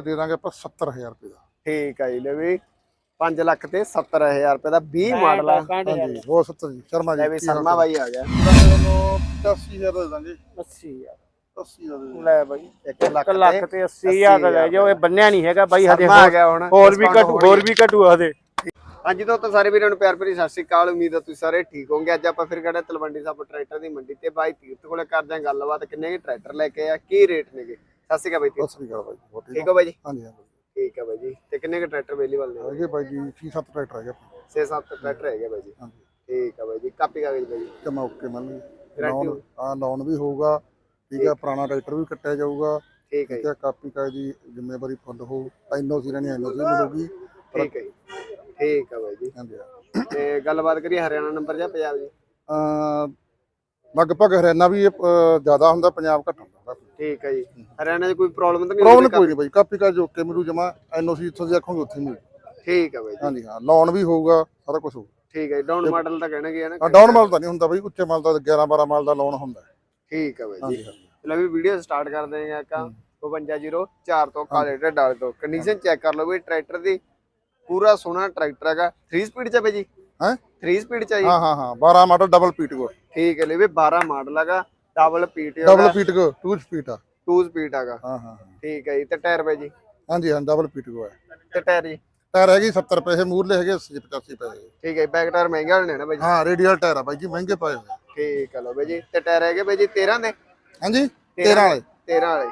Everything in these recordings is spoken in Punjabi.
ਤੇ ਦੇ ਦਾਂਗੇ ਆਪਾਂ 70000 ਰੁਪਏ ਦਾ। ਠੀਕ ਆ ਜੀ ਲੈ ਵੀ 5 ਲੱਖ ਤੇ 70000 ਰੁਪਏ ਦਾ 20 ਮਾਡਲ ਆ। ਹਾਂਜੀ ਬਹੁਤ 70 ਜੀ ਸ਼ਰਮਾ ਜੀ ਲੈ ਵੀ ਸ਼ਰਮਾ ਬਾਈ ਆ ਗਿਆ। ਤੁਹਾਨੂੰ 80000 ਦਾ ਦਾਂਗੇ। 80 ਯਾਰ 80 ਦਾ ਦੇ ਲੈ ਬਾਈ 1 ਲੱਖ 1 ਲੱਖ ਤੇ 80000 ਦਾ ਲੈ ਜਾਓ ਇਹ ਬੰਨਿਆ ਨਹੀਂ ਹੈਗਾ ਬਾਈ ਹਜੇ ਸ਼ਰਮਾ ਆ ਗਿਆ ਹੁਣ ਹੋਰ ਵੀ ਘਟੂ ਹੋ ਹੋਰ ਵੀ ਘਟੂ ਹਜੇ। ਹਾਂਜੀ ਦੋਸਤੋ ਸਾਰੇ ਵੀਰਾਂ ਨੂੰ ਪਿਆਰ ਭਰੀ ਸਤਿ ਸ਼੍ਰੀ ਅਕਾਲ ਉਮੀਦ ਹੈ ਤੁਸੀਂ ਸਾਰੇ ਠੀਕ ਹੋਵੋਗੇ। ਅੱਜ ਆਪਾਂ ਫਿਰ ਖੜੇ ਤਲਵੰਡੀ ਸਾਬੋ ਟਰੈਕਟਰ ਦੀ ਮੰਡੀ ਤੇ ਬਾਈ ਤੀਰਥ ਕੋਲੇ ਕਰਦੇ ਹਾਂ ਗੱਲਬਾਤ ਕਿੰਨੇ ਕੀ ਟਰੈਕਟਰ ਲੈ ਕੇ ਆ ਕੀ ਰੇਟ ਨੇਗੇ? ਸਤਿ ਸ਼੍ਰੀ ਅਕਾਲ ਬਾਈ ਤੀਰਥ। ਸਤਿ ਸ੍ਰੀ ਅਕਾਲ ਬਾਈ ਹੋਰ ਠੀਕ ਹੋ ਬਾਈ ਜੀ? ਹਾਂਜੀ ਹਾਂਜੀ। ਠੀਕ ਹੈ ਬਾਈ ਜੀ। ਤੇ ਕਿੰਨੇ ਕੁ ਟਰੈਕਟਰ ਅਵੇਲੇਬਲ ਨੇ? ਹੈਗੇ ਬਾਈ ਜੀ 6-7 ਟਰੈਕਟਰ ਹੈਗੇ ਆਪਣੇ। 6-7 ਟਰੈਕਟਰ ਹੈਗੇ ਬਾਈ ਜੀ। ਹਾਂਜੀ। ਠੀਕ ਹੈ ਬਾਈ ਜੀ। ਕਾਪੀ ਕਾਗਜ਼ ਬਾਈ ਜੀ। ਜਮਾ ਓਕੇ ਮੰਨ ਲਈ Guarantee ਲੋਨ ਆ ਲੋਨ ਵੀ ਹੋਊਗਾ। ਠੀਕ ਹੈ ਪੁਰਾਣਾ ਟਰੈਕਟਰ ਵੀ ਕੱਟਿਆ ਜਾਊਗਾ। ਠੀਕ ਹੈ ਠੀਕ ਹੈ ਕਾਪੀ ਕਾਜ ਦੀ ਜ਼ਿੰਮੇਵਾਰੀ ਫੁੱਲ ਹੋ ਐਨਓਸੀ ਰਹਿਣੀ ਐਨਓਸੀ ਮਿਲੂਗੀ। ਜੀ ਠੀਕ ਹੈ ਜੀ। ਠੀਕ ਹੈ ਬਾਈ ਜੀ। ਹਾਂਜੀ ਤੇ ਗੱਲਬਾਤ ਕਰੀਏ ਹਰਿਆਣਾ ਨੰਬਰ ਜਾਂ ਪੰਜਾਬ ਜੀ ਅ ਲਗਭਗ ਹਰਿਆਣਾ ਵੀ ਜ਼ਿਆਦਾ ਹੁੰਦਾ ਪੰਜਾਬ ਘੱਟ ਹੁੰਦਾ। ਠੀਕ ਹੈ ਜੀ। ਹਰਿਆਣਾ 'ਚ ਕੋਈ ਪ੍ਰੋਬਲਮ ਤਾਂ ਨਹੀਂ ਪ੍ਰੋਬਲਮ ਕੋਈ ਨਹੀਂ ਬਾਈ ਕਾਪੀ ਕਾਜ ਓਕੇ ਮਿਲੂ ਜਮਾ ਐਨਓਸੀ ਇੱਥੋਂ ਦੀ ਆਖੋਗੇ ਉੱਥੇ ਮਿਲੂ। ਠੀਕ ਹੈ ਬਾਈ ਜੀ। ਹਾਂਜੀ ਹਾਂ ਲੋਨ ਵੀ ਹੋਊਗਾ ਸਾਰਾ ਕੁਝ ਹੋਊਗਾ। ਠੀਕ ਹੈ ਜੀ ਡਾਊਨ ਮਾਡਲ ਤਾਂ ਕਹਿਣਾ ਗਿਆ ਨਾ। ਹਾਂ ਡਾਊਨ ਮਾਲ ਤਾਂ ਨਹੀਂ ਹੁੰਦਾ ਬਾਈ ਉੱਚੇ ਮਾਲ ਦਾ 11 12 ਮਾਲ ਦਾ ਲੋਨ ਹੁੰਦਾ। ਠੀਕ ਹੈ ਬਾਈ ਜੀ। ਚਲੋ ਵੀ ਵੀਡੀਓ ਸਟਾਰਟ ਕਰਦੇ ਹਾਂ ਕਾ 5204 ਤੋਂ ਕਾਲੇ ਡਾਲ ਤੋਂ। ਕੰਡੀਸ਼ਨ ਚੈੱਕ ਕਰ ਲਓ ਵੀ ਟਰੈਕਟਰ ਦੀ ਪੂਰਾ ਸੋਹਣਾ ਟਰੈਕਟਰ ਹੈਗਾ। 3 ਸਪੀਡ ਚ ਹੈ ਬਾਈ ਜੀ। ਹੈਂ? 3 ਸਪੀਡ ਚ ਹੈ ਜੀ। ਹਾਂ ਹਾਂ ਹਾਂ 12 ਮਾਡਲ ਡਬਲ ਪੀਟਗੋ ਠੀਕ ਹੈ ਲੈ ਵੀ 12 ਮਾਡਲ ਹੈਗਾ। ਡਬਲ ਪੀਟੀ ਡਬਲ ਪੀਟਗੋ 2 ਸਪੀਡ ਆ। 2 ਸਪੀਡ ਹੈਗਾ। ਹਾਂ ਹਾਂ ਠੀਕ ਹੈ ਜੀ ਤੇ ਟਾਇਰ ਬਾਈ ਜੀ? ਹਾਂਜੀ ਹਾਂ ਡਬਲ ਪੀਟਗੋ ਹੈ। ਤੇ ਟਾਇਰ ਜੀ? ਟਾਇਰ ਹੈਗੀ 70 ਪੈਸੇ ਮੂਰਲੇ ਹੈਗੇ 80 85 ਪੈਸੇ। ਠੀਕ ਹੈ ਬੈਕ ਟਾਇਰ ਮਹਿੰਗੇ ਵਾਲੇ ਨੇ ਨਾ ਬਾਈ ਜੀ? ਹਾਂ ਰੇਡੀਅਲ ਟਾਇਰ ਆ ਬਾਈ ਜੀ ਮਹਿੰਗੇ ਪਾਏ ਹੋਏ। ਠੀਕ ਹੈ ਲੋ ਬਾਈ ਜੀ ਤੇ ਟਾਇਰ ਹੈਗੇ ਬਾਈ ਜੀ 13 ਦੇ? ਹਾਂਜੀ 13 ਵਾਲੇ। 13 ਵਾਲੇ।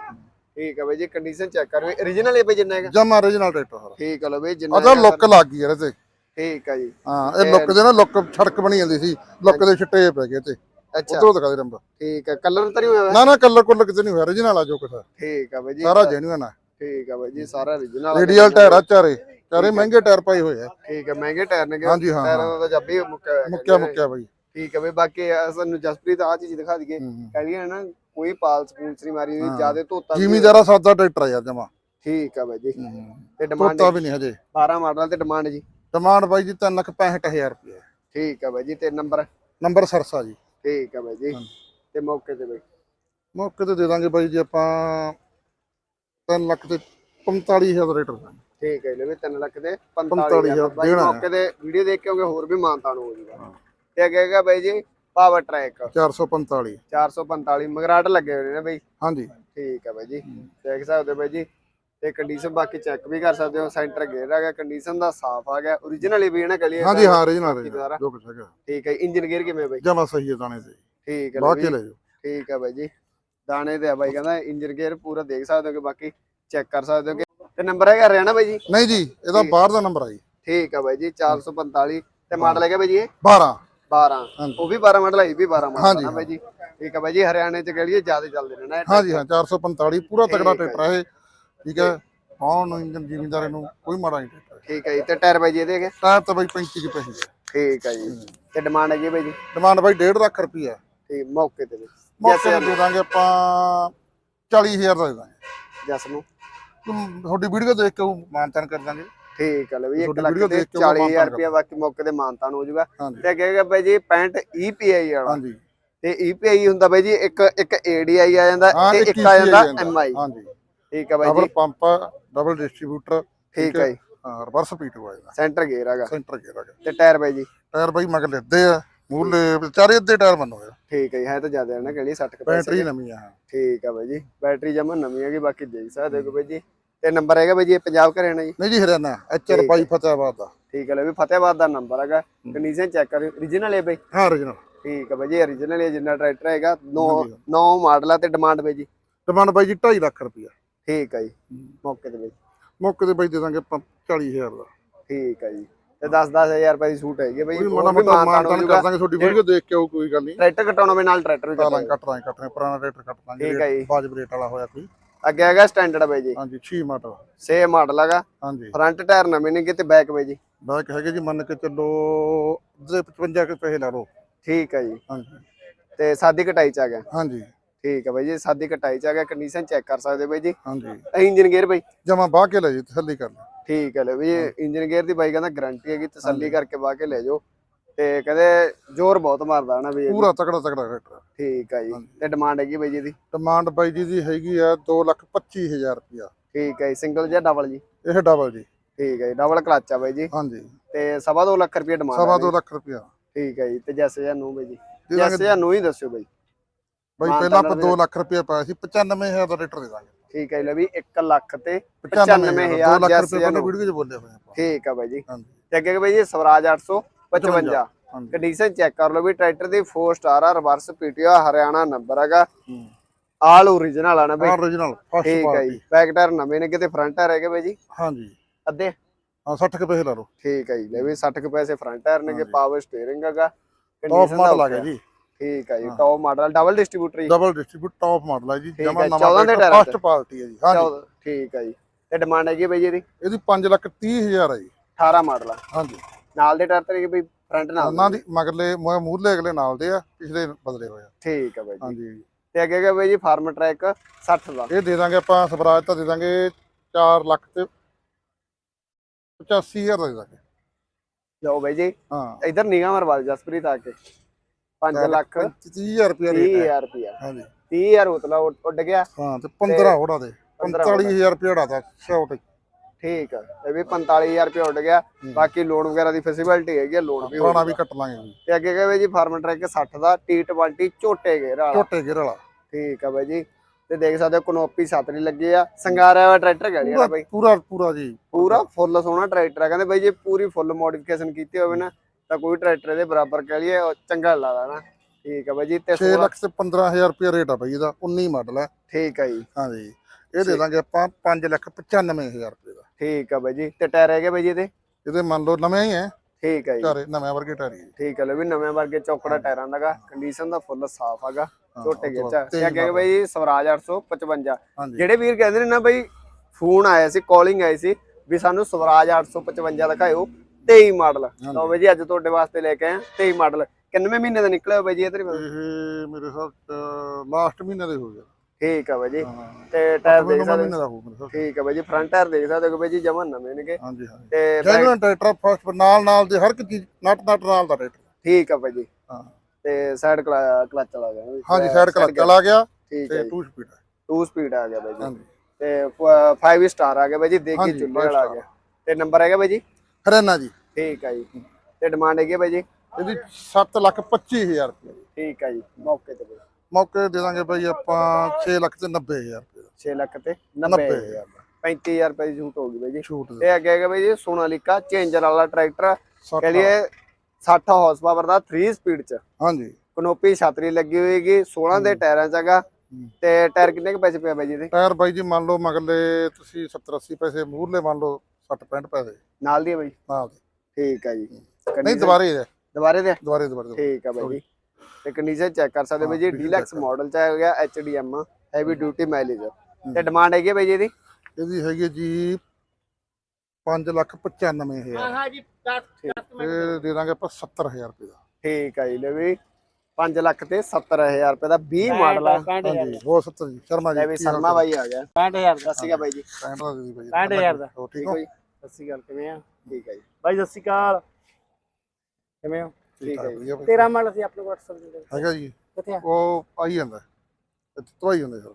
ਠੀਕ ਹੈ ਬਾਈ ਜੀ ਕੰਡੀਸ਼ਨ ਚੈੱਕ ਕਰ। origignal ਹੈ ਬਾਈ ਜਿੰਨਾ ਹੈਗਾ? ਜਮਾ origignal ਟਰੈਕਟਰ ਸਾਰਾ। ਠੀਕ ਹੈ ਲੋ ਬਾਈ ਜਿੰਨਾ ਉਹਦਾ ਲੁੱਕ ਲੱਗ ਗਈ ਇਹਦੇ ਠੀਕ ਹੈ ਜੀ। ਹਾਂ ਇਹ ਲੁੱਕ ਦੇ ਨਾ ਲੁੱਕ ਛੜਕ ਬਣੀ ਜਾਂਦੀ ਸੀ। ਲੁੱਕ ਦੇ ਛਿੱਟੇ ਪੈ ਗਏ ਤੇ ਅੱਛਾ। ਉਧਰੋਂ ਦਿਖਾ ਦੇ ਨੰਬਰ ਠੀਕ ਹੈ ਕਲਰ ਤਾਂ ਨਹੀਂ ਹੋਇਆ ਨਾ ਨਾ ਕਲਰ ਕੁਲਰ ਕਿਤੇ ਨਹੀਂ ਹੋਇਆ origignal ਆ ਜੋ ਕੁਛ ਆ। ਠੀਕ ਹੈ ਬਾਈ ਜੀ। ਸਾਰਾ ਜੈਨੂਇਨ ਆ। ਠੀਕ ਹੈ ਬਾਈ ਜੀ ਸਾਰਾ origignal ਰੇਡੀਅਲ ਟਾਇਰ ਆ ਚਾਰੇ। ਚਾਰੇ ਮਹਿੰਗੇ ਟਾਇਰ ਪਾਏ ਹੋਏ ਆ। ਠੀਕ ਹੈ ਮਹਿੰਗੇ ਟਾਇਰ ਨੇ ਹਾਂਜੀ, ਹਾਂ, ਟਾਇਰਾਂ ਦਾ ਜੱਬੀ ਮੁੱਕਿਆ ਹੋਇਆ ਮੁੱਕਿਆ ਮੁੱਕਿਆ ਬਾਈ। ਠੀਕ ਹੈ ਬਈ ਬਾਕੀ ਸਾਨੂੰ ਜਸਪ੍ਰੀਤ ਆ ਚੀਜ਼ ਦਿਖਾ ਦਈਏ। ਹੂੰ, ਹੂੰ। ਕਹਿੰਦੀ ਹੈ ਨਾ ਕੋਈ ਪਾਲਸ ਪੂਲਸ ਨਹੀਂ ਮਾਰੀ ਜਿਆਦੇ ਧੋਤਾ ਜ਼ਿਮੀਦਾਰਾ ਸਾਦਾ ਟਰੈਕਟਰ ਆ ਯਾਰ ਜਮਾ। ਠੀਕ ਹੈ ਬਾਈ ਜੀ। ਤੇ ਡਿਮਾਂਡ ਤੋਤਾ ਵੀ ਨਹੀਂ ਹਜੇ। 12 ਮਾਡਲ ਤੇ ਡਿਮਾਂਡ ਜੀ। ਡਿਮਾਂਡ ਬਾਈ ਜੀ 365000 ਰੁਪਏ ਠੀਕ ਹੈ ਬਾਈ ਜੀ ਤੇ ਨੰਬਰ ਨੰਬਰ ਸਰਸਾ ਜੀ। ਠੀਕ ਹੈ ਬਾਈ ਜੀ। ਤੇ ਮੌਕੇ ਤੇ ਬਾਈ। ਮੌਕੇ ਤੇ ਦੇ ਦਾਂਗੇ ਬਾਈ ਜੀ ਆਪਾਂ 3 ਲੱਖ ਤੇ 45000 ਦਾ ਰੇਟ ਠੀਕ ਹੈ ਲੈ ਵੀ 3 ਲੱਖ ਦੇ 45,000 45000 ਬਾਈ। ਮੌਕੇ ਤੇ ਵੀਡੀਓ ਦੇਖ ਕੇ ਹੋਗੇ ਹੋਰ ਵੀ ਮਾਨਤਾਨ ਹੋ ਜੂਗਾ। ਤੇ ਅੱਗੇ ਹੈਗਾ ਬਾਈ ਜੀ ਪਾਵਰ ਟਰੈਕ। 445 445 ਮਗਰਾਟ ਲੱਗੇ ਹੋਏ ਨੇ ਬਾਈ। ਹਾਂਜੀ। ਠੀਕ ਹੈ ਬਾਈ ਜੀ। ਦੇਖ ਸਕਦੇ ਬਾਈ ਜੀ ਤੇ ਕੰਡੀਸ਼ਨ ਬਾਕੀ ਚੈੱਕ ਵੀ ਕਰ ਸਕਦੇ ਹੋ ਸੈਂਟਰ ਗੇਅਰ ਹੈਗਾ ਕੰਡੀਸ਼ਨ ਦਾ ਸਾਫ਼ ਆ ਗਿਆ। Origignal ਹੀ ਵੀ ਇਹਨਾਂ ਕਲੀਅਰ ਹਾਂਜੀ ਹਾਂ origignal ਦੁਬਾਰਾ। ਜੋ ਕੁਛ ਹੈਗਾ। ਠੀਕ ਹੈ ਇੰਜਨ ਗੇਅਰ ਕਿਵੇਂ ਬਾਈ? ਜਮਾ ਸਹੀ ਹੈ ਦਾਣੇ ਤੇ ਠੀਕ ਹੈ ਬਾਕੀ ਲੈ ਜਾਓ। ਠੀਕ ਹੈ ਬਾਈ ਜੀ। ਦਾਣੇ ਤੇ ਆ ਬਾਈ ਕਹਿੰਦਾ ਇੰਜਨ ਗੇਅਰ ਪੂਰਾ ਦੇਖ ਸਕਦੇ ਹੋ ਕਿ ਬਾਕੀ ਚੈੱਕ ਕਰ ਸਕਦੇ ਹੋ ਕਿ ਤੇ ਨੰਬਰ ਹੈਗਾ ਹਰਿਆਣਾ ਬਾਈ ਜੀ? ਨਹੀਂ ਜੀ ਇਹਦਾ ਬਾਹਰ ਦਾ ਨੰਬਰ ਆ ਜੀ। ਠੀਕ ਹੈ ਬਾਈ ਜੀ 445 ਤੇ ਮਾਡਲ ਹੈਗਾ ਬਾਈ ਜੀ ਇਹ? 12 12 ਹਾਂਜੀ। ਉਹ ਵੀ 12 ਮਾਡਲ ਹੈ ਇਹ ਵੀ 12 ਮਾਡਲ ਹੈ ਬਾਈ ਜੀ। ਠੀਕ ਹੈ ਬਾਈ ਜੀ ਹਰਿਆਣੇ ਚ ਕਹ ਲਈਏ ਜ਼ਿਆਦਾ ਚੱਲਦੇ ਨੇ ਨਾ ਹਾਂਜੀ ਹਾਂ 445 ਪੂਰਾ ਤਗੜਾ ਹੈ। ਟਰੈਕਟਰ ਹੈ ਠੀਕ ਹੈ? ਕੌਣ ਇੰਜਨ ਜ਼ਿਮੀਦਾਰ ਨੂੰ ਕੋਈ ਮਾੜਾ ਨਹੀਂ ਟਰੈਕਟਰ ਠੀਕ ਹੈ ਜੀ ਤੇ ਟਾਇਰ ਬਾਈ ਜੀ ਇਹਦੇ ਹੈਗੇ? ਟਾਇਰ ਤਾਂ ਬਾਈ 35 ਕੇ ਪੈਸੇ ਠੀਕ ਹੈ ਜੀ। ਤੇ ਡਿਮਾਂਡ ਹੈਗੀ ਬਾਈ ਜੀ? ਡਿਮਾਂਡ ਬਾਈ 1.5 ਲੱਖ ਰੁਪਈਆ। ਠੀਕ ਮੌਕੇ ਤੇ ਮੌਕੇ ਤੇ ਦੇ ਦਾਂਗੇ ਆਪਾਂ 40000 ਦਾ ਦੇ ਦਾਂਗੇ। ਜਸ ਨੂੰ? ਤੁਹਾਡੀ ਵੀਡੀਓ ਦੇਖ ਕੇ ਮਾਨਤਾਨ ਕਰ ਦਾਂਗੇ। ਠੀਕ ਹੈ ਵੀ 1 ਤੁਹਾਡੀ ਲੱਖ ਤੇ ਦੇਖ ਕੇ ਉਹ 40000 ਮਾਨਤਾਨ ਰੁਪਏ ਬਾਕੀ ਮੌਕੇ ਤੇ ਮਾਨਤਾਨ ਹੋ ਜਾਊਗਾ। ਤੇ ਕਹੇਗਾ ਬਾਈ ਜੀ 65 EPI ਵਾਲਾ। ਹਾਂਜੀ। ਤੇ EPI ਹੁੰਦਾ ਬਾਈ ਜੀ ਇੱਕ ਇੱਕ ADI ਆ ਜਾਂਦਾ ਹਾਂ ਤੇ ਇੱਕ ਇੱਕ ਆ ਜਾਂਦਾ MI ਹਾਂਜੀ। ਠੀਕ ਹੈ ਬਾਈ ਡਬਲ ਜੀ। ਪੰਪ ਡਬਲ ਡਿਸਟ੍ਰੀਬਿਊਟਰ ਠੀਕ ਹੈ ਜੀ। ਹਾਂ ਰਿਵਰਸ ਪੀਟ ਹੋਏਗਾ ਸੈਂਟਰ ਗੇਅਰ ਹੈਗਾ ਸੈਂਟਰ ਗੇਅਰ ਹੈਗਾ ਤੇ ਟਾਇਰ ਬਾਈ ਜੀ? ਟਾਇਰ ਬਾਈ ਮਗਰ ਲੈਦੇ ਆ। ਮੂਲੇ ਚਾਰੇ ਅੱਧੇ ਟਾਇਰ ਮੰਨੋ ਯਾਰ। ਠੀਕ ਹੈ ਹੈ ਤਾਂ ਜ਼ਿਆਦਾ ਹੈ ਨਾ ਕਿਹੜੀ 60 ਕੁ ਪੈਸੇ ਬੈਟਰੀ ਨਵੀਂ ਆ ਠੀਕ ਹੈ ਬਾਈ ਜੀ ਬੈਟਰੀ ਜਮਾ ਨਵੀਂ ਹੈਗੀ ਬਾਕੀ ਦੇਖ ਸਕਦੇ ਹੋ ਬਾਈ ਜੀ। ਤੇ ਨੰਬਰ ਹੈਗਾ ਬਾਈ ਜੀ ਪੰਜਾਬ ਘਰੇ ਨਾ ਜੀ। ਨਹੀਂ ਜੀ ਹਰਿਆਣਾ ਐਚਆਰ ਬਾਈ ਫਤਿਆਬਾਦ ਦਾ। ਠੀਕ ਹੈ ਲੈ ਵੀ ਫਤਿਹਬਾਦ ਦਾ ਨੰਬਰ ਹੈਗਾ। ਕੰਡੀਸ਼ਨ ਚੈੱਕ ਕਰਿਓ origignal ਹੈ ਬਾਈ? ਹਾਂ origignal ਠੀਕ ਹੈ ਬਾਈ ਜੀ origignal ਹੈ ਜਿੰਨਾ ਟਰੈਕਟਰ ਹੈਗਾ 9 9 ਮਾਡਲ ਆ ਤੇ ਡਿਮਾਂਡ ਬਾਈ ਜੀ। ਡਿਮਾਂਡ ਬਾਈ ਜੀ 2.5 ਲੱਖ ਰੁਪਈਆ ਠੀਕ ਹੈ ਜੀ। ਮੌਕੇ ਤੇ ਬਾਈ। ਮੌਕੇ ਤੇ ਬਾਈ ਦੇ ਦਾਂਗੇ ਆਪਾਂ 40000 ਦਾ। ਠੀਕ ਹੈ ਜੀ। ਤੇ 10 10000 ਰੁਪਏ ਦੀ ਸੂਟ ਹੈਗੀ ਬਾਈ। ਕੋਈ ਮਾੜਾ ਮੋਟਾ ਮਾਨਤਾਨ ਕਰ ਦਾਂਗੇ ਤੁਹਾਡੀ ਵੀਡੀਓ ਦੇਖ ਕੇ ਉਹ ਕੋਈ ਗੱਲ ਨਹੀਂ। ਟਰੈਕਟਰ ਕਟਾਉਣਾ ਵੀ ਨਾਲ ਟਰੈਕਟਰ ਵੀ ਕੱਟ ਕਟਾਉਣਾ ਲਾਂਗੇ ਕੱਟ ਲਾਂਗੇ ਕੱਟ ਲਾਂਗੇ ਪੁਰਾਣਾ ਰੇਟਰ ਕੱਟ ਲਾਂਗੇ ਠੀਕ ਹੈ ਜੀ। ਬਾਜਬ ਰੇਟ ਵਾਲਾ ਹੋਇਆ ਕੋਈ। ਅੱਗੇ ਹੈਗਾ ਸਟੈਂਡਰਡ ਬਾਈ ਜੀ। ਹਾਂਜੀ 6 ਮਾਡਲ। ਸੇ ਮਾਡਲ ਹੈਗਾ। ਹਾਂਜੀ। ਫਰੰਟ ਟਾਇਰ ਨਵੇਂ ਨੇ ਕਿਤੇ ਬੈਕ ਬਾਈ ਜੀ। ਬਾਈਕ ਹੈਗੇ ਜੀ ਮੰਨ ਕੇ ਚੱਲੋ ਅੱਧੇ 55 ਕੇ ਪੈਸੇ ਲਾ ਲਓ। ਠੀਕ ਹੈ ਜੀ। ਹਾਂਜੀ। ਤੇ ਸਾਦੀ ਕਟਾਈ ਚ ਆ ਗਿਆ। ਹਾਂਜੀ। ਠੀਕ ਹੈ ਬਾਈ ਜੀ ਸਾਦੀ ਕਟਾਈ ਚ ਆ ਗਿਆ ਕੰਡੀਸ਼ਨ ਚੈੱਕ ਕਰ ਸਕਦੇ ਬਾਈ ਜੀ। ਹਾਂਜੀ। ਇੰਜਨ ਗੇਅਰ ਬਾਈ। ਜਮਾ ਬਾਹ ਕੇ ਲੈ ਜੀ ਤਸੱਲੀ ਕਰ ਲੈ ਠੀਕ ਹੈ ਲੈ ਵੀ ਇੰਜਨ ਗੇਅਰ ਦੀ ਬਾਈ ਕਹਿੰਦਾ ਗਾਰੰਟੀ ਹੈਗੀ ਤਸੱਲੀ ਕਰਕੇ ਬਾਹ ਕੇ ਲੈ ਜਾਓ। ਤੇ ਕਹਿੰਦੇ ਜ਼ੋਰ ਬਹੁਤ ਮਾਰਦਾ ਨਾ ਵੀ। ਪੂਰਾ ਤਕੜਾ ਤਕੜਾ ਰੇਟਰ ਠੀਕ ਹੈ ਜੀ ਤੇ ਡਿਮਾਂਡ ਹੈਗੀ ਬਾਈ ਜੀ ਦੀ ਡਿਮਾਂਡ ਬਾਈ ਜੀ ਦੀ ਹੈਗੀ ਆ 225000 ਰੁਪਇਆ। ਠੀਕ ਹੈ ਸਿੰਗਲ ਜਾਂ ਡਬਲ ਜੀ? ਇਹ ਡਬਲ ਜੀ। ਠੀਕ ਹੈ ਡਬਲ ਕਲਚ ਆ ਬਾਈ ਜੀ। ਹਾਂਜੀ। ਤੇ ਸਵਾ ਦੋ ਲੱਖ ਰੁਪਏ ਡਿਮਾਂਡ ਸਵਾ ਦੋ ਲੱਖ ਰੁਪਇਆ। ਠੀਕ ਹੈ ਜੀ ਤੇ ਜੈਸੇ ਜਾਂ ਨੂੰ ਬਾਈ ਜੀ। ਜੈਸੇ ਜਾਂ ਨੂੰ ਹੀ ਦੱਸਿਓ ਬਾਈ। ਬਾਈ ਪਹਿਲਾਂ ਆਪਾਂ ਤਾਲਾ 2 ਲੱਖ ਰੁਪਇਆ ਪਾਇਆ ਸੀ 95000 ਦਾ ਰੇਟਰ ਦੇ ਦਾਂਗੇ। ਠੀਕ ਹੈ ਲੈ ਵੀ 1 ਲੱਖ ਤੇ 95000 95000 2 ਲੱਖ ਰੁਪਏ ਪਹਿਲਾਂ ਵੀਡੀਓ 'ਚ ਬੋਲੇ ਹੋਏ ਆਪਾਂ। ਠੀਕ ਆ ਬਾਈ ਜੀ। ਤੇ ਅੱਗੇ ਬਾਈ ਜੀ ਸਵਰਾਜ 855 ਹਾਂਜੀ। ਕੰਡੀਸ਼ਨ ਚੈੱਕ ਕਰ ਲਓ ਵੀ ਟਰੈਕਟਰ ਦੀ 4 ਸਟਾਰ ਆ ਰਿਵਰਸ ਪੀਟੀਓ ਹਰਿਆਣਾ ਨੰਬਰ ਹੈਗਾ। ਆਲ ਓਰੀਜਨਲ ਆ ਨਾ ਬਾਈ। Origignal ਠੀਕ ਹੈ ਜੀ। ਬੈਕ ਟਾਇਰ ਨਵੇਂ ਨੇ ਕਿਤੇ ਫਰੰਟ ਟਾਇਰ ਹੈਗੇ ਬਾਈ ਜੀ? ਹਾਂਜੀ। ਅੱਧੇ? ਹਾਂ 60 ਕੁ ਪੈਸੇ ਲਾ ਲਓ। ਠੀਕ ਹੈ ਜੀ ਲੈ ਵੀ 60 ਕੁ ਪੈਸੇ ਫਰੰਟ ਟਾਇਰ ਨੇਗੇ। ਪਾਵਰ ਸਟੀਅਰਿੰਗ ਹੈਗਾ। Condition ਦਾ ਗਿਆ ਜੀ। ਠੀਕ ਹੈ ਜੀ ਹਾਂ। ਟੌਪ ਮਾਡਲ ਡਬਲ ਡਿਸਟ੍ਰੀਬਿਊਟਰ ਜੀ। ਡਬਲ ਡਿਸਟ੍ਰੀਬਿਊਟ ਟੌਪ ਮਾਡਲ ਹੈ ਜੀ ਜਮਾ ਹੈ, ਨਵਾਂ 14 ਦੇ ਟਾਇਰਾਂ ਫਸਟ ਪਾਰਟੀ ਹੈ ਜੀ। ਚੌਦਾਂ- ਠੀਕ ਹੈ ਜੀ। ਤੇ ਡਿਮਾਂਡ ਹੈਗੀ ਹੈ ਬਾਈ ਜੀ ਇਹਦੀ? ਇਹਦੀ 5 ਲੱਖ 30 ਹਜ਼ਾਰ ਹੈ ਜੀ। 18 ਮਾਡਲ ਆ। ਹਾਂਜੀ ਨਾਲ ਦੇ ਟਾਇਰ ਤੇ ਬਈ ਫਰੰਟ ਨਾਲ ਉਹਨਾਂ ਦੀ। ਮਗਰਲੇ ਮੂਹਰਲੇ ਅਗਲੇ ਨਾਲ ਦੇ ਆ ਪਿਛਲੇ ਬਦਲੇ ਹੋਏ ਆ। ਠੀਕ ਹੈ ਬਾਈ ਜੀ। ਤੇ ਅੱਗੇ ਹੈਗਾ ਬਾਈ ਜੀ ਫਾਰਮ ਟਰੈਕ 60 ਦਾ। ਇਹ ਦੇ ਦਾਂਗੇ ਆਪਾਂ ਸਵਰਾਜ ਤਾਂ ਦੇ ਦਾਂਗੇ 4 ਲੱਖ ਤੇ 85000 ਦਾ ਦੇ ਦਾਂਗੇ। ਲਓ ਬਾਈ ਜੀ ਹਾਂ। ਇਧਰ ਨਿਗਾਹ ਮਰਵਾ ਜਸਪ੍ਰੀਤ ਆ ਕੇ। 5 ਲੱਖ। 30000 ਰੁਪਏ ਰੇਟ ਹੈ 30000 ਰੁਪਿਆ ਹਾਂਜੀ। 30000 ਉਤਲਾ ਉੱਡ ਗਿਆ। ਹਾਂ ਤੇ 15 ਹੋੜਾ ਦੇ। 15 45000 ਰੁਪਏ ਹੋੜਾ ਦਾ ਸ਼ਾਰਟ ਠੀਕ ਹੈ ਇਹ ਵੀ 45000 ਰੁਪਏ ਉੱਡ ਗਿਆ। ਬਾਕੀ ਲੋਨ ਵਗੈਰਾ ਦੀ ਫੈਸਿਲਿਟੀ ਹੈਗੀ ਲੋਨ ਵੀ ਪੁਰਾਣਾ। ਵੀ ਕੱਟ ਲਾਂਗੇ ਜੀ। ਤੇ ਅੱਗੇ ਬਾਈ ਜੀ ਫਾਰਮ ਟਰੈਕ 60 ਦਾ T20 ਝੋਟੇ ਗੇਰ ਵਾਲਾ ਝੋਟੇ ਗਿਰ ਵਾਲਾ ਠੀਕ ਹੈ ਬਾਈ ਜੀ। ਤੇ ਦੇਖ ਸਕਦੇ ਹੋ ਕਨੋਪੀ ਛਤਰੀ ਲੱਗੇ ਆ। ਸੰਗਾਰਿਆ ਹੋਇਆ ਟਰੈਕਟਰ ਗੜੀ ਵਾਲਾ ਬਾਈ? ਪੂਰਾ ਪੂਰਾ ਜੀ। ਪੂਰਾ ਫੁੱਲ ਸੋਹਣਾ ਟਰੈਕਟਰ ਆ। ਕਹਿੰਦੇ ਬਾਈ ਜੇ ਪੂਰੀ ਫੁੱਲ ਮੋਡੀਫਿਕੇਸ਼ਨ ਕੀਤੀ ਹੋਵੇ ਨਾ ਤਾਂ ਕੋਈ ਟਰੈਕਟਰ ਦੇ ਬਰਾਬਰ ਕਹਿ ਲਈਏ ਉਹ ਚੰਗਾ ਲੱਗਦਾ ਨਾ। ਠੀਕ ਹੈ ਬਾਈ ਜੀ ਤੇ 6 16 ਲੱਖ ਤੇ 15000 ਰੁਪਏ ਰੇਟ ਆ ਬਾਈ ਇਹਦਾ 19 ਮਾਡਲ ਹੈ ਠੀਕ ਹੈ ਜੀ। ਹਾਂਜੀ ਇਹ ਦੇ ਦਾਂਗੇ ਆਪਾਂ 5 ਲੱਖ 95000 ਰੁਪਏ ਦਾ। ਠੀਕ ਹੈ ਬਾਈ ਜੀ ਤੇ ਟਾਇਰ ਹੈਗੇ ਬਾਈ ਜੀ ਇਹਦੇ? ਇਹਦੇ ਮੰਨ ਲਓ ਨਵੇਂ ਹੀ ਹੈ ਠੀਕ ਹੈ ਜੀ। ਚਾਰੇ ਨਵੇਂ ਵਰਗੇ ਟਾਇਰ ਹੀ। ਠੀਕ ਹੈ ਲੈ ਵੀ ਨਵੇਂ ਵਰਗੇ ਚੌਕੜਾ ਟਾਇਰਾਂ ਦਾਗਾ ਕੰਡੀਸ਼ਨ ਦਾ ਫੁੱਲ ਸਾਫ਼ ਹੈਗਾ ਛੋਟੇ ਗੇਚ ਤੇ ਅੱਗੇ ਹੈਗਾ ਬਾਈ ਜੀ ਸਵਰਾਜ 855 ਹਾਂਜੀ। ਜਿਹੜੇ ਵੀਰ ਕਹਿੰਦੇ ਨੇ ਨਾ ਬਾਈ ਫੋਨ ਆਇਆ ਸੀ ਕਾਲਿੰਗ ਆਈ ਸੀ ਵੀ ਸਾਨੂੰ ਸਵਰਾਜ 855 ਦਿਖਾਇਓ। 23 ਮਾਡਲ। ਲਓ ਬਾਈ ਜੀ ਅੱਜ ਤੁਹਾਡੇ ਵਾਸਤੇ ਲੈ ਕੇ ਆਏ 23 ਮਾਡਲ। ਕਿੰਨਵੇਂ ਮਹੀਨੇ ਦਾ ਨਿਕਲਿਆ ਬਾਈ ਜੀ ਇਹ ਤੇਰੀ ਇਹ ਮੇਰੇ ਹਿਸਾਬ ਲਾਸਟ ਮਹੀਨੇ ਦੇ ਹੋ ਗਿਆ। ਠੀਕ ਹੈ ਬਾਈ ਜੀ। ਹਾਂ। ਤੇ ਟਾਇਰ ਦੇਖ ਸਕਦੇ ਹੋ ਠੀਕ ਹੈ ਬਾਈ ਜੀ ਫਰੰਟ ਟਾਇਰ ਦੇਖ ਸਕਦੇ ਹੋ ਬਾਈ ਜੀ ਜਮਾ ਨਵੇਂ ਨੇਗੇ। ਹਾਂਜੀ ਹਾਂਜੀ। ਤੇ ਜੈਨੂਨ ਟਰੈਕਟਰ ਫਸਟ ਨਾਲ ਨਾਲ ਦੇ ਹਰ ਇੱਕ ਚੀਜ਼ ਨਟ ਨਟ ਨਾਲ ਦਾ ਟਰੈਕਟਰ ਠੀਕ ਹੈ ਬਾਈ ਜੀ। ਹਾਂ। ਤੇ ਸਾਈਡ ਕਲਚ ਚਲਾ ਗਿਆ। ਹਾਂਜੀ ਸਾਈਡ ਕਲਚ ਚਲਾ ਗਿਆ ਠੀਕ ਹੈ ਤੇ ਜੀ। 2 ਸਪੀਡ 2 ਸਪੀਡ ਆ ਗਿਆ ਬਾਈ ਜੀ। ਹਾਂਜੀ। ਤੇ 5 ਸਟਾਰ ਆ ਗਿਆ ਬਾਈ ਜੀ ਦੇਖ ਕੇ ਚੁੱਲ੍ਹੇ ਵਾਲਾ ਆ। ਗਿਆ। ਤੇ ਨੰਬਰ ਹੈਗਾ ਬਾਈ ਜੀ? ਹਰਿਆਣਾ ਜੀ। ਠੀਕ ਹੈ ਜੀ। ਤੇ ਡਿਮਾਂਡ ਹੈਗੀ ਹੈ ਬਾਈ ਜੀ? ਇਹਦੀ 7 ਲੱਖ 25000 ਰੁਪਏ। ਠੀਕ ਹੈ ਜੀ ਮੌਕੇ ਤੇ ਬਾਈ। ਮੌਕੇ ਦੇ ਦਾਂਗੇ ਭਾਈ ਆਪਾਂ 6 ਲੱਖ ਤੇ 90000 ਰੁਪਏ। ਦਾ 6 ਲੱਖ ਤੇ 90,000 90000 35000 ਰੁਪਏ ਦੀ ਛੂਟ ਹੋਊਗੀ ਬਾਈ ਜੀ। ਛੂਟ ਦੇ ਤੇ ਅੱਗੇ ਹੈਗਾ ਬਾਈ ਜੀ ਸੋਨਾਲੀਕਾ ਚੇਂਜਰ ਵਾਲਾ ਟਰੈਕਟਰ ਕਹ ਲਈਏ 60 ਹਾਰਸ ਪਾਵਰ ਦਾ 3 ਸਪੀਡ ਚ। ਹਾਂਜੀ। ਕਨੋਪੀ ਛਤਰੀ ਲੱਗੀ ਹੋਏਗੀ 16 ਦੇ ਟਾਇਰਾਂ ਚ ਹੈਗਾ। ਹੂੰ। ਤੇ ਟਾਇਰ ਕਿੰਨੇ ਕੁ ਪੈਸੇ ਪਿਆ ਬਾਈ ਜੀ ਦੇ ਟਾਇਰ ਬਾਈ ਜੀ ਮੰਨ ਲਓ ਮਗਲੇ ਤੁਸੀਂ 70 80 ਪੈਸੇ ਮੂਹਰਲੇ ਮੰਨ ਲਓ 60 65 ਪੈਸੇ। ਨਾਲ ਦੀ ਹੈ ਬਾਈ। ਨਾਲ ਦੇ। ਠੀਕ ਹੈ। ਜੀ ਨਹੀਂ ਦੁਬਾਰੇ ਹੈ ਦੁਬਾਰੇ ਦੇ? ਦੁਬਾਰੇ ਦੁਬਾਰੇ। ਠੀਕ ਹੈ ਬਾਈ ਜੀ। ਤੇ ਕੰਡੀਸ਼ਨ ਚੈੱਕ ਕਰ ਸਕਦੇ ਹੋ ਬਾਈ ਜੀ ਹਾਂ, ਡੀਲਕਸ ਮਾਡਲ ਚ ਆ ਗਿਆ ਐਚਡੀਐਮ ਹੈਵੀ ਡਿਊਟੀ ਮਾਈਲੇਜ। ਤੇ ਡਿਮਾਂਡ ਹੈਗੀ ਹੈ ਬਾਈ ਜੀ ਇਹਦੀ? ਇਹਦੀ ਹੈਗੀ ਹੈ ਜੀ 5 ਲੱਖ 95000 ਹਾਂ ਜੀ ਇਹ ਦੇ ਦਾਂਗੇ ਆਪਾਂ 70000 ਰੁਪਏ ਦਾ। ਠੀਕ ਹੈ ਜੀ ਲੈ ਵੀ 5 ਲੱਖ ਤੇ 70000 ਰੁਪਏ ਦਾ 20 ਮਾਡਲ ਆ। ਹਾਂਜੀ ਹੋਰ 70 ਜੀ ਸ਼ਰਮਾ ਜੀ ਲੈ ਵੀ ਸ਼ਰਮਾ ਬਾਈ ਆ ਗਿਆ। 65000 ਸਤਿ ਸ਼੍ਰੀ ਅਕਾਲ ਬਾਈ ਜੀ। 65 ਦਾ ਦੇ ਦੀ ਬਾਈ 65,000 ਦਾ। ਹੋਰ ਠੀਕ ਠੀਕ ਹੋ? ਹੋ ਜੀ ਸਤਿ ਸ਼੍ਰੀ ਅਕਾਲ ਕਿਵੇਂ ਆ? ਠੀਕ ਹੈ ਜੀ। ਬਾਈ ਸਤਿ ਸ਼੍ਰੀ ਅਕਾਲ। ਕਿਵੇਂ ਹੋ? ਠੀਕ ਹੈ ਜੀ। ਤੇਰਾ ਮਾਡਲ ਸੀ ਆਪਣੇ ਕੋਲ 800 ਦੇ ਹੈਗਾ ਜੀ। ਕਿੱਥੇ ਆ? ਉਹ ਆਈ ਜਾਂਦਾ। ਇੱਥੇ ਤੋਂ ਆਈ ਜਾਂਦਾ ਸਰ।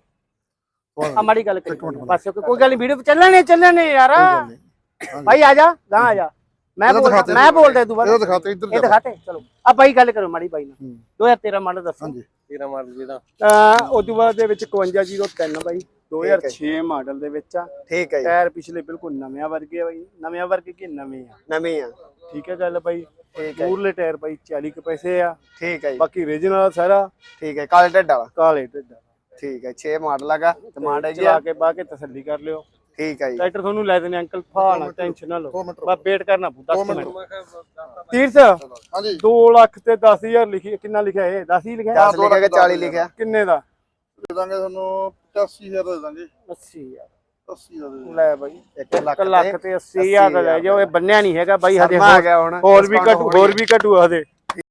ਆ ਮਾੜੀ ਗੱਲ ਕਰੀ। ਇੱਕ ਮਿੰਟ, ਪਾਸੇ ਕੋਈ ਗੱਲ ਨਹੀਂ ਵੀਡੀਓ ਚੱਲਣੇ ਚੱਲਣੇ ਯਾਰ। ਹਾਂਜੀ। ਭਾਈ ਆ ਜਾ ਗਾਂ ਆ ਜਾ। ਮੈਂ ਬੋਲਦਾ ਮੈਂ ਬੋਲਦਾ ਤੂੰ ਇਹਦਾ ਦਿਖਾਤੇ ਇੱਧਰ ਇਹ ਦਿਖਾਤੇ ਚਲੋ। ਆ ਬਾਈ ਗੱਲ ਕਰੋ ਮਾੜੀ ਬਾਈ ਨਾਲ। ਹੂੰ, 2013 ਮਾਡਲ ਦੱਸੋ। ਹਾਂਜੀ। ਤੇਰਾ ਮਾਡਲ ਜਿਹਦਾ ਅ ਉਸ ਤੋਂ ਬਾਅਦ ਦੇ ਵਿੱਚ 5103 ਬਾਈ। 2006 ਮਾਡਲ ਦੇ ਵਿੱਚ ਆ। ਠੀਕ ਹੈ ਜੀ। ਟਾਇਰ ਪਿਛਲੇ ਬਿਲਕੁਲ ਨਵੇਂ ਵਰਗੇ ਆ ਬਾਈ। ਨਵੇਂ ਵਰਗੇ ਕੀ ਨਵੇਂ ਆ? ਨਵੀਂ ਆ। ਠੀਕ ਹੈ ਗੱਲ ਬਾਈ। ਠੀਕ ਹੈ ਮੂਰਲੇ ਟਾਇਰ ਬਾਈ 40 ਕੁ ਪੈਸੇ ਆ। ਠੀਕ ਹੈ ਜੀ। ਬਾਕੀ ਰੀਜਨਲ ਸਾਰਾ। ਠੀਕ ਹੈ ਕਾਲੇ ਢੱਡ ਵਾਲਾ। ਕਾਲੇ ਢਿੱਡਾ ਠੀਕ ਹੈ 6 ਮਾਡਲ ਹੈਗਾ ਡਿਮਾਂਡ ਹੈਗੀ ਚਲਾ ਆ ਕੇ ਕੇ ਤਸੱਲੀ ਕਰ ਲਿਓ। ਠੀਕ ਹੈ ਜੀ। ਟਰੈਕਟਰ ਤੁਹਾਨੂੰ ਲੈ ਦੇਣੇ ਅੰਕਲ ਫਾ ਨਾ ਟੈਨਸ਼ਨ ਨਾ ਲਓ। ਬਸ ਵੇਟ ਕਰਨਾ ਪਊ 10 ਮਿੰਟ ਮਿੰਟ। ਤੀਰਥ ਹਾਂਜੀ। 2 ਲੱਖ ਤੇ 10000 ਲਿਖੀ ਕਿੰਨਾ ਲਿਖਿਆ ਇਹ? 10 ਹੀ ਲਿਖਿਆ? 10 ਲਿਖਿਆ ਕਿ 40 ਲਿਖਿਆ? ਕਿੰਨੇ ਦਾ? ਦੇ ਦਾਂਗੇ ਤੁਹਾਨੂੰ 85000 ਦਾ ਦੇ ਦਾਂਗੇ। 80 ਯਾਰ 80 ਦਾ ਦੇ ਦਾਂਗੇ। ਲੈ ਬਾਈ 1 ਲੱਖ 1 ਲੱਖ ਤੇ 80000 ਦਾ ਲੈ ਜਾਓ ਇਹ ਬੰਨਿਆ ਨਹੀਂ ਹੈਗਾ ਬਾਈ ਹਜੇ ਹੋਰ ਵੀ ਘਟੂ ਹੋਰ ਵੀ ਘਟੂ ਹਜੇ।